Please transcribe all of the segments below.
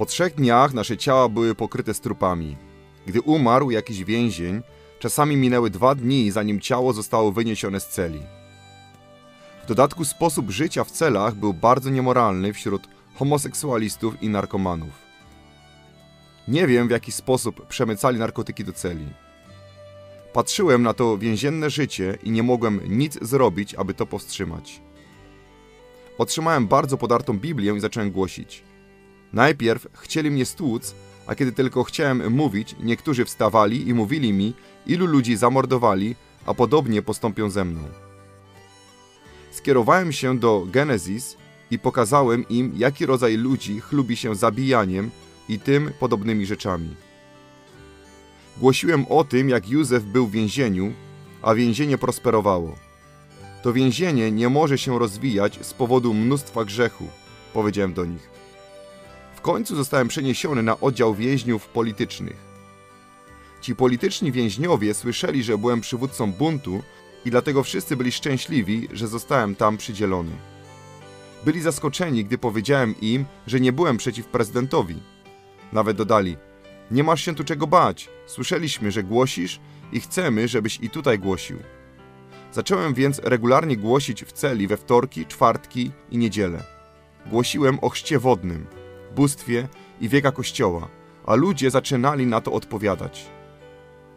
Po trzech dniach nasze ciała były pokryte strupami. Gdy umarł jakiś więzień, czasami minęły dwa dni, zanim ciało zostało wyniesione z celi. W dodatku sposób życia w celach był bardzo niemoralny wśród homoseksualistów i narkomanów. Nie wiem, w jaki sposób przemycali narkotyki do celi. Patrzyłem na to więzienne życie i nie mogłem nic zrobić, aby to powstrzymać. Otrzymałem bardzo podartą Biblię i zacząłem głosić. Najpierw chcieli mnie stłuc, a kiedy tylko chciałem mówić, niektórzy wstawali i mówili mi, ilu ludzi zamordowali, a podobnie postąpią ze mną. Skierowałem się do Genesis i pokazałem im, jaki rodzaj ludzi chlubi się zabijaniem i tym podobnymi rzeczami. Głosiłem o tym, jak Józef był w więzieniu, a więzienie prosperowało. To więzienie nie może się rozwijać z powodu mnóstwa grzechu, powiedziałem do nich. W końcu zostałem przeniesiony na oddział więźniów politycznych. Ci polityczni więźniowie słyszeli, że byłem przywódcą buntu i dlatego wszyscy byli szczęśliwi, że zostałem tam przydzielony. Byli zaskoczeni, gdy powiedziałem im, że nie byłem przeciw prezydentowi. Nawet dodali: Nie masz się tu czego bać. Słyszeliśmy, że głosisz i chcemy, żebyś i tutaj głosił. Zacząłem więc regularnie głosić w celi we wtorki, czwartki i niedzielę. Głosiłem o chrzcie wodnym, bóstwie i wieka Kościoła, a ludzie zaczynali na to odpowiadać.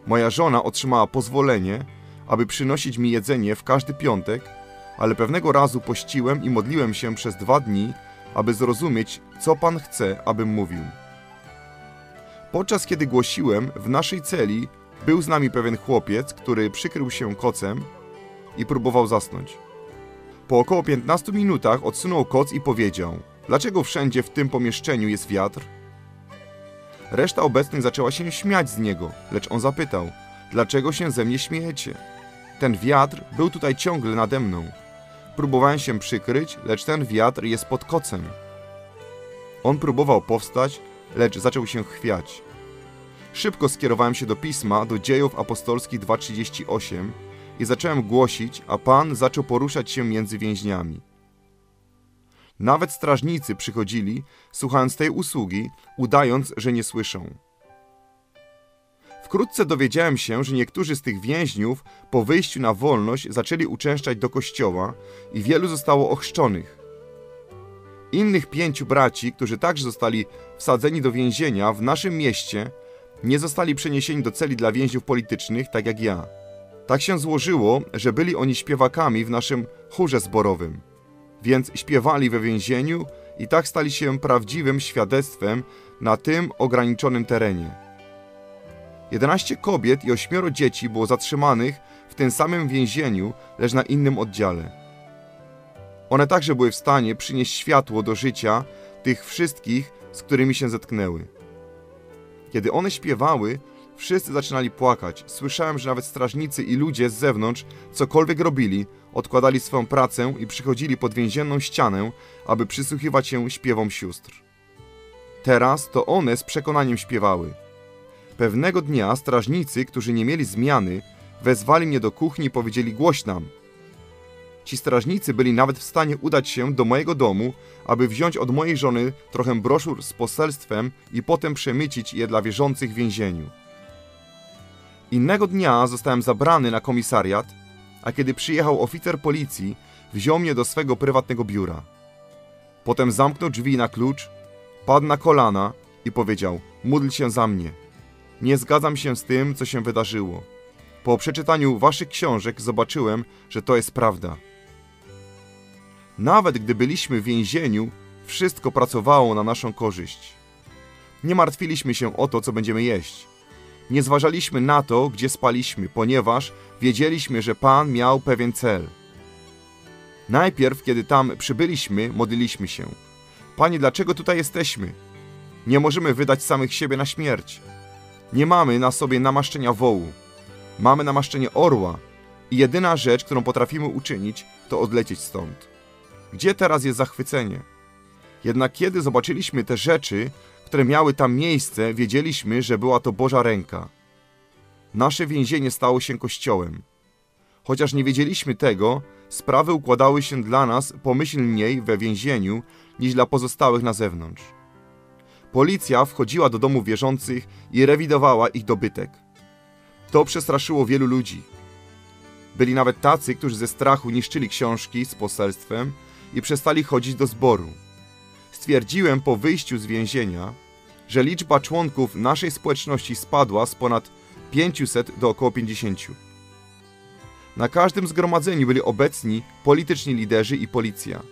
Moja żona otrzymała pozwolenie, aby przynosić mi jedzenie w każdy piątek, ale pewnego razu pościłem i modliłem się przez dwa dni, aby zrozumieć, co Pan chce, abym mówił. Podczas kiedy głosiłem, w naszej celi był z nami pewien chłopiec, który przykrył się kocem i próbował zasnąć. Po około 15 minutach odsunął koc i powiedział: Dlaczego wszędzie w tym pomieszczeniu jest wiatr? Reszta obecnych zaczęła się śmiać z niego, lecz on zapytał: Dlaczego się ze mnie śmiejecie? Ten wiatr był tutaj ciągle nade mną. Próbowałem się przykryć, lecz ten wiatr jest pod kocem. On próbował powstać, lecz zaczął się chwiać. Szybko skierowałem się do pisma, do dziejów apostolskich 2.38 i zacząłem głosić, a Pan zaczął poruszać się między więźniami. Nawet strażnicy przychodzili, słuchając tej usługi, udając, że nie słyszą. Wkrótce dowiedziałem się, że niektórzy z tych więźniów po wyjściu na wolność zaczęli uczęszczać do kościoła i wielu zostało ochrzczonych. Innych pięciu braci, którzy także zostali wsadzeni do więzienia w naszym mieście, nie zostali przeniesieni do celi dla więźniów politycznych, tak jak ja. Tak się złożyło, że byli oni śpiewakami w naszym chórze zborowym. Więc śpiewali we więzieniu i tak stali się prawdziwym świadectwem na tym ograniczonym terenie. 11 kobiet i ośmioro dzieci było zatrzymanych w tym samym więzieniu, lecz na innym oddziale. One także były w stanie przynieść światło do życia tych wszystkich, z którymi się zetknęły. Kiedy one śpiewały, wszyscy zaczynali płakać. Słyszałem, że nawet strażnicy i ludzie z zewnątrz cokolwiek robili, odkładali swoją pracę i przychodzili pod więzienną ścianę, aby przysłuchiwać się śpiewom sióstr. Teraz to one z przekonaniem śpiewały. Pewnego dnia strażnicy, którzy nie mieli zmiany, wezwali mnie do kuchni i powiedzieli głoś nam. Ci strażnicy byli nawet w stanie udać się do mojego domu, aby wziąć od mojej żony trochę broszur z poselstwem i potem przemycić je dla wierzących w więzieniu. Innego dnia zostałem zabrany na komisariat, a kiedy przyjechał oficer policji, wziął mnie do swego prywatnego biura. Potem zamknął drzwi na klucz, padł na kolana i powiedział: Módl się za mnie. Nie zgadzam się z tym, co się wydarzyło. Po przeczytaniu waszych książek zobaczyłem, że to jest prawda. Nawet gdy byliśmy w więzieniu, wszystko pracowało na naszą korzyść. Nie martwiliśmy się o to, co będziemy jeść. Nie zważaliśmy na to, gdzie spaliśmy, ponieważ wiedzieliśmy, że Pan miał pewien cel. Najpierw, kiedy tam przybyliśmy, modliliśmy się: Panie, dlaczego tutaj jesteśmy? Nie możemy wydać samych siebie na śmierć. Nie mamy na sobie namaszczenia wołu. Mamy namaszczenie orła i jedyna rzecz, którą potrafimy uczynić, to odlecieć stąd. Gdzie teraz jest zachwycenie? Jednak kiedy zobaczyliśmy te rzeczy, które miały tam miejsce, wiedzieliśmy, że była to Boża ręka. Nasze więzienie stało się kościołem. Chociaż nie wiedzieliśmy tego, sprawy układały się dla nas pomyślniej we więzieniu niż dla pozostałych na zewnątrz. Policja wchodziła do domów wierzących i rewidowała ich dobytek. To przestraszyło wielu ludzi. Byli nawet tacy, którzy ze strachu niszczyli książki z poselstwem i przestali chodzić do zboru. Stwierdziłem po wyjściu z więzienia, że liczba członków naszej społeczności spadła z ponad 500 do około 50. Na każdym zgromadzeniu byli obecni polityczni liderzy i policja.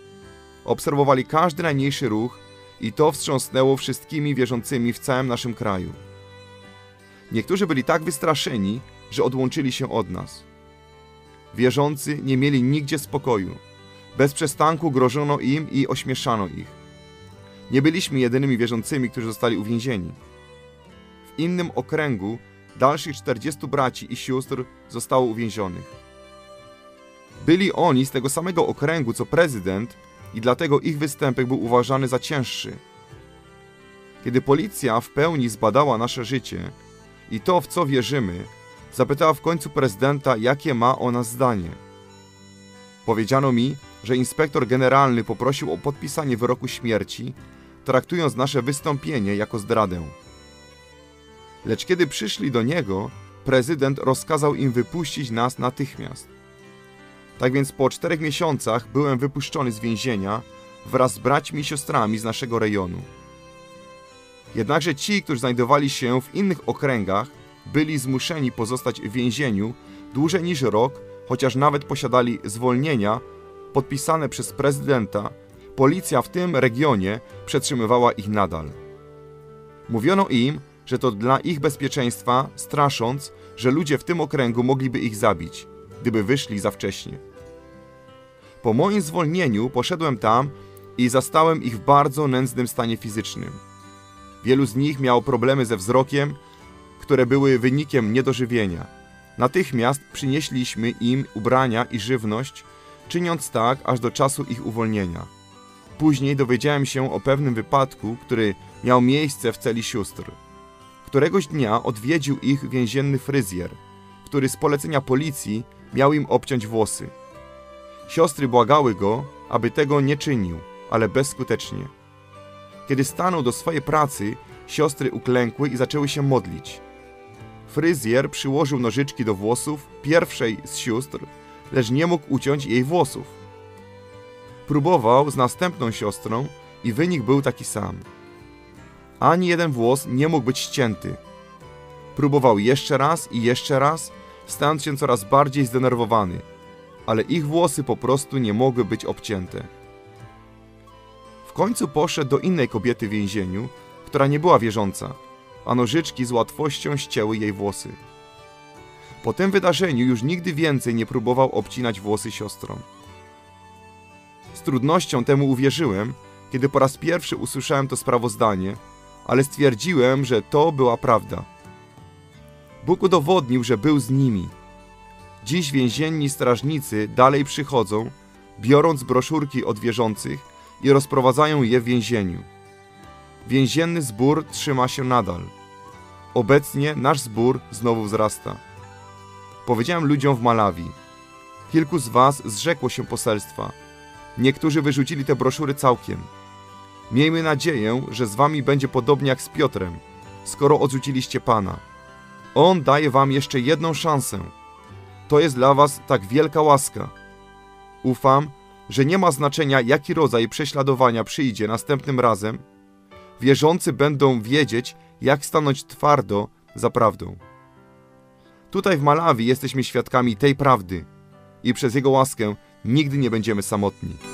Obserwowali każdy najmniejszy ruch i to wstrząsnęło wszystkimi wierzącymi w całym naszym kraju. Niektórzy byli tak wystraszeni, że odłączyli się od nas. Wierzący nie mieli nigdzie spokoju. Bez przestanku grożono im i ośmieszano ich. Nie byliśmy jedynymi wierzącymi, którzy zostali uwięzieni. W innym okręgu dalszych 40 braci i sióstr zostało uwięzionych. Byli oni z tego samego okręgu co prezydent i dlatego ich występek był uważany za cięższy. Kiedy policja w pełni zbadała nasze życie i to, w co wierzymy, zapytała w końcu prezydenta, jakie ma o nas zdanie. Powiedziano mi, że inspektor generalny poprosił o podpisanie wyroku śmierci, traktując nasze wystąpienie jako zdradę. Lecz kiedy przyszli do niego, prezydent rozkazał im wypuścić nas natychmiast. Tak więc po czterech miesiącach byłem wypuszczony z więzienia wraz z braćmi i siostrami z naszego rejonu. Jednakże ci, którzy znajdowali się w innych okręgach, byli zmuszeni pozostać w więzieniu dłużej niż rok, chociaż nawet posiadali zwolnienia podpisane przez prezydenta, policja w tym regionie przetrzymywała ich nadal. Mówiono im, że to dla ich bezpieczeństwa, strasząc, że ludzie w tym okręgu mogliby ich zabić, gdyby wyszli za wcześnie. Po moim zwolnieniu poszedłem tam i zastałem ich w bardzo nędznym stanie fizycznym. Wielu z nich miało problemy ze wzrokiem, które były wynikiem niedożywienia. Natychmiast przynieśliśmy im ubrania i żywność, czyniąc tak aż do czasu ich uwolnienia. Później dowiedziałem się o pewnym wypadku, który miał miejsce w celi sióstr. Któregoś dnia odwiedził ich więzienny fryzjer, który z polecenia policji miał im obciąć włosy. Siostry błagały go, aby tego nie czynił, ale bezskutecznie. Kiedy stanął do swojej pracy, siostry uklękły i zaczęły się modlić. Fryzjer przyłożył nożyczki do włosów pierwszej z sióstr, lecz nie mógł uciąć jej włosów. Próbował z następną siostrą i wynik był taki sam. Ani jeden włos nie mógł być ścięty. Próbował jeszcze raz i jeszcze raz, stając się coraz bardziej zdenerwowany, ale ich włosy po prostu nie mogły być obcięte. W końcu poszedł do innej kobiety w więzieniu, która nie była wierząca, a nożyczki z łatwością ścięły jej włosy. Po tym wydarzeniu już nigdy więcej nie próbował obcinać włosy siostrom. Z trudnością temu uwierzyłem, kiedy po raz pierwszy usłyszałem to sprawozdanie, ale stwierdziłem, że to była prawda. Bóg udowodnił, że był z nimi. Dziś więzienni strażnicy dalej przychodzą, biorąc broszurki od wierzących i rozprowadzają je w więzieniu. Więzienny zbór trzyma się nadal. Obecnie nasz zbór znowu wzrasta. Powiedziałem ludziom w Malawi. Kilku z was zrzekło się poselstwa. Niektórzy wyrzucili te broszury całkiem. Miejmy nadzieję, że z wami będzie podobnie jak z Piotrem, skoro odrzuciliście Pana. On daje wam jeszcze jedną szansę. To jest dla was tak wielka łaska. Ufam, że nie ma znaczenia, jaki rodzaj prześladowania przyjdzie następnym razem. Wierzący będą wiedzieć, jak stanąć twardo za prawdą. Tutaj w Malawi jesteśmy świadkami tej prawdy i przez Jego łaskę nigdy nie będziemy samotni.